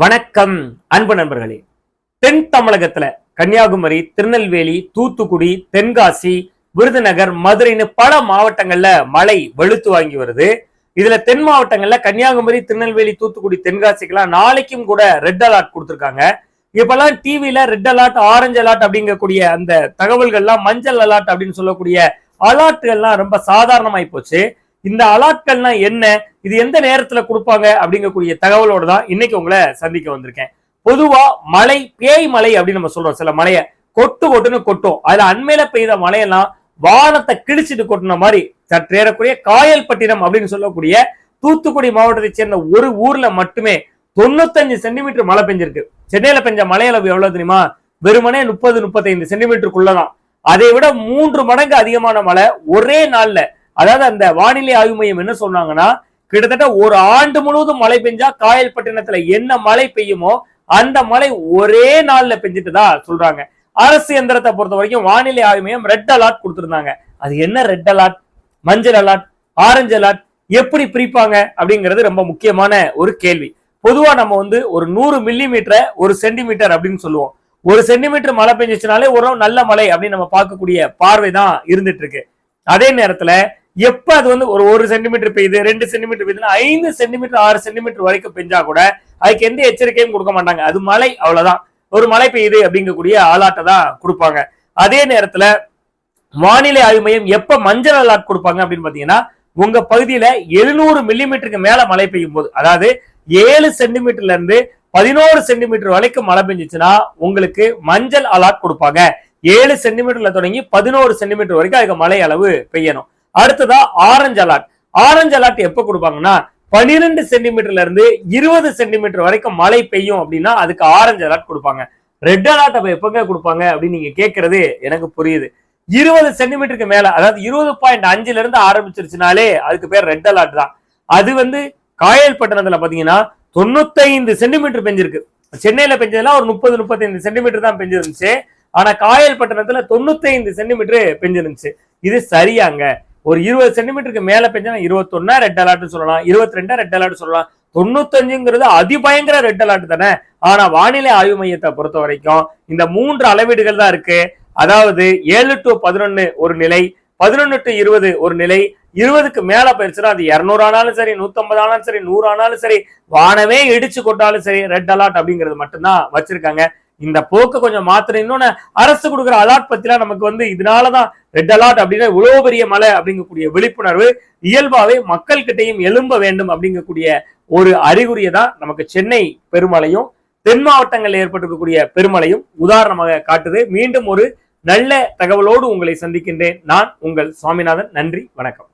வணக்கம் அன்பு நண்பர்களே. தென் தமிழகத்துல கன்னியாகுமரி திருநெல்வேலி தூத்துக்குடி தென்காசி விருதுநகர் மதுரைன்னு பல மாவட்டங்கள்ல மழை வெளுத்து வாங்கி வருது. இதுல தென் மாவட்டங்கள்ல கன்னியாகுமரி திருநெல்வேலி தூத்துக்குடி தென்காசிக்கெல்லாம் நாளைக்கும் கூட ரெட் அலர்ட் கொடுத்துருக்காங்க. இப்பெல்லாம் டிவியில ரெட் அலர்ட் ஆரஞ்சு அலர்ட் அப்படிங்கக்கூடிய அந்த தகவல்கள்லாம் மஞ்சள் அலர்ட் அப்படின்னு சொல்லக்கூடிய அலர்ட்டுகள்லாம் ரொம்ப சாதாரணமாயி போச்சு. இந்த அலாட்கள்னா என்ன? இது எந்த நேரத்துல கொடுப்பாங்க? அப்படிங்கக்கூடிய தகவலோட தான் இன்னைக்கு உங்களை சந்திக்க வந்திருக்கேன். பொதுவா மழை பேய் மழை அப்படின்னு நம்ம சொல்றோம். சில மழைய கொட்டு கொட்டுன்னு கொட்டும். அதுல அண்மையில பெய்த மழையெல்லாம் வானத்தை கிழிச்சிட்டு கொட்டின மாதிரி சற்றேறக்கூடிய காயல்பட்டினம் அப்படின்னு சொல்லக்கூடிய தூத்துக்குடி மாவட்டத்தை சேர்ந்த ஒரு ஊர்ல மட்டுமே தொண்ணூத்தஞ்சு சென்டிமீட்டர் மழை பெஞ்சிருக்கு. சென்னையில பெஞ்ச மழை எவ்வளவு தெரியுமா? வெறுமனே முப்பது முப்பத்தைந்து சென்டிமீட்டருக்குள்ளதான். அதை விட மூன்று மடங்கு அதிகமான மழை ஒரே நாள்ல அதாவது அந்த வானிலை ஆய்வு மையம் என்ன சொன்னாங்கன்னா கிட்டத்தட்ட ஒரு ஆண்டு முழுவதும் மழை பெஞ்சா காயல்பட்டினத்துல என்ன மழை பெய்யுமோ அந்த மழை ஒரே நாள்ல பெஞ்சிட்டுதா சொல்றாங்க. அரசு எந்திரத்தை பொறுத்த வரைக்கும் வானிலை ஆய்வு மையம் ரெட் அலாட் கொடுத்துருந்தாங்க. அது என்ன ரெட் அலாட் மஞ்சள் அலாட் ஆரஞ்சு அலாட் எப்படி பிரிப்பாங்க அப்படிங்கிறது ரொம்ப முக்கியமான ஒரு கேள்வி. பொதுவா நம்ம வந்து ஒரு நூறு மில்லி மீட்டரை ஒரு சென்டிமீட்டர் அப்படின்னு சொல்லுவோம். ஒரு சென்டிமீட்டர் மழை பெஞ்சிச்சுனாலே ஒரு நல்ல மழை அப்படின்னு நம்ம பார்க்கக்கூடிய பார்வை தான் இருந்துட்டு இருக்கு. அதே நேரத்துல எப்ப அது வந்து ஒரு ஒரு சென்டிமீட்டர் பெய்யுது ரெண்டு சென்டிமீட்டர் பெய்யுதுன்னா ஐந்து சென்டிமீட்டர் ஆறு சென்டிமீட்டர் வரைக்கும் பெஞ்சா கூட அதுக்கு எந்த எச்சரிக்கையும் கொடுக்க மாட்டாங்க. அது மழை அவ்வளவுதான். ஒரு மழை பெய்யுது அப்படிங்கக்கூடிய ஆளாட்டை தான் கொடுப்பாங்க. அதே நேரத்துல வானிலை ஆய்வு மையம் எப்ப மஞ்சள் அலாட் கொடுப்பாங்க அப்படின்னு பாத்தீங்கன்னா உங்க பகுதியில எழுநூறு மில்லிமீட்டருக்கு மேல மழை பெய்யும் போது அதாவது ஏழு சென்டிமீட்டர்ல இருந்து பதினோரு சென்டிமீட்டர் வரைக்கும் மழை பெஞ்சிச்சுன்னா உங்களுக்கு மஞ்சள் அலாட் கொடுப்பாங்க. ஏழு சென்டிமீட்டர்ல தொடங்கி பதினோரு சென்டிமீட்டர் வரைக்கும் அதுக்கு மழை அளவு பெய்யணும். அடுத்ததா ஆரஞ்சு அலாட் ஆரஞ்சு அலாட் எப்ப கொடுப்பாங்கன்னா பனிரெண்டு சென்டிமீட்டர்ல இருந்து இருபது சென்டிமீட்டர் வரைக்கும் மழை பெய்யும் அப்படின்னா அதுக்கு ஆரஞ்சு அலாட் கொடுப்பாங்க. ரெட் அலாட் அப்ப எப்பங்க கொடுப்பாங்க அப்படின்னு நீங்க கேட்கறது எனக்கு புரியுது. இருபது சென்டிமீட்டருக்கு மேல அதாவது இருபது பாயிண்ட் அஞ்சுல இருந்து ஆரம்பிச்சிருச்சுனாலே அதுக்கு பேர் ரெட் அலாட் தான். அது வந்து காயல்பட்டினத்துல பாத்தீங்கன்னா தொண்ணூத்தைந்து சென்டிமீட்டர் பெஞ்சிருக்கு. சென்னையில பெஞ்சதுலாம் ஒரு முப்பது முப்பத்தைந்து சென்டிமீட்டர் தான் பெஞ்சிருந்துச்சு. ஆனா காயல்பட்டினத்துல தொண்ணூத்தைந்து சென்டிமீட்டர் பெஞ்சிருந்துச்சு. இது சரியாங்க. ஒரு இருபது சென்டிமீட்டருக்கு மேல பெஞ்சா இருபத்தொன்னா ரெட் அலர்ட்னு சொல்லலாம். இருபத்தி ரெண்டா ரெட் அலர்ட் சொல்லலாம். தொண்ணூத்தஞ்சுங்கிறது அதிபயங்கர ரெட் அலர்ட் தானே? ஆனா வானிலை ஆய்வு மையத்தை பொறுத்த வரைக்கும் இந்த மூன்று அளவீடுகள் தான் இருக்கு. அதாவது ஏழு டு பதினொன்னு ஒரு நிலை பதினொன்னு டு இருபது ஒரு நிலை இருபதுக்கு மேல போயிருச்சுன்னா அது இருநூறு ஆனாலும் சரி நூத்தம்பது ஆனாலும் சரி நூறு ஆனாலும் சரி வானமே இடிச்சு கொட்டாலும் சரி ரெட் அலர்ட் அப்படிங்கிறது மட்டும்தான் வச்சிருக்காங்க. இந்த போக்கு கொஞ்சம் மாத்திரம் இன்னொன்னு அரசு கொடுக்குற அலாட் பத்திலாம் நமக்கு வந்து இதனாலதான் ரெட் அலாட் அப்படின்னா இவ்வளவு பெரிய மலை அப்படிங்கக்கூடிய விழிப்புணர்வு இயல்பாவே மக்கள் கிட்டையும் எழும்ப வேண்டும் அப்படிங்கக்கூடிய ஒரு அறிகுறியை தான் நமக்கு சென்னை பெருமழையும் தென் மாவட்டங்களில் ஏற்பட்டிருக்கக்கூடிய பெருமழையும் உதாரணமாக காட்டுது. மீண்டும் ஒரு நல்ல தகவலோடு உங்களை சந்திக்கின்றேன். நான் உங்கள் சுவாமிநாதன் நன்றி. வணக்கம்.